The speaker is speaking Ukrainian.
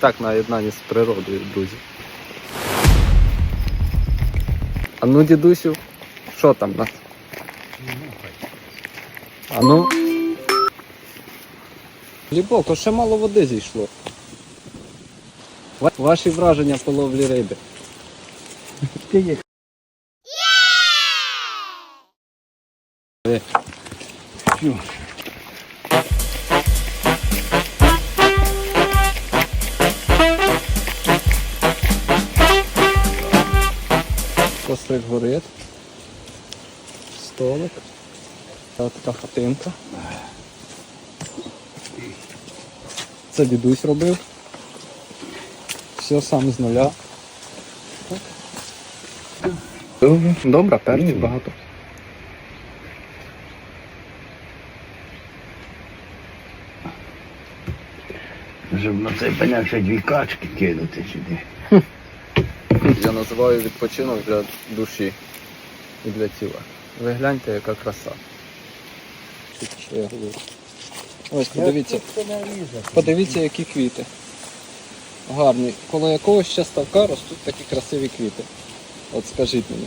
Так, на єднанні з природою, друзі. А ну, дідусю, що там у нас? А ну. Глибоко, ще мало води зійшло. Ваші враження по ловлі риби. Е, Кострик горить. Столик. Ось така хатинка. Це дідусь робив. Все сам з нуля. Добре, Добре, перців багато. Щоб на цей ще дві качки кинути сюди. я називаю відпочинок для душі і для тіла. Ви гляньте, яка краса. Ось, подивіться, подивіться, які квіти. Гарні. Коло якогось ще ставка ростуть такі красиві квіти. От скажіть мені.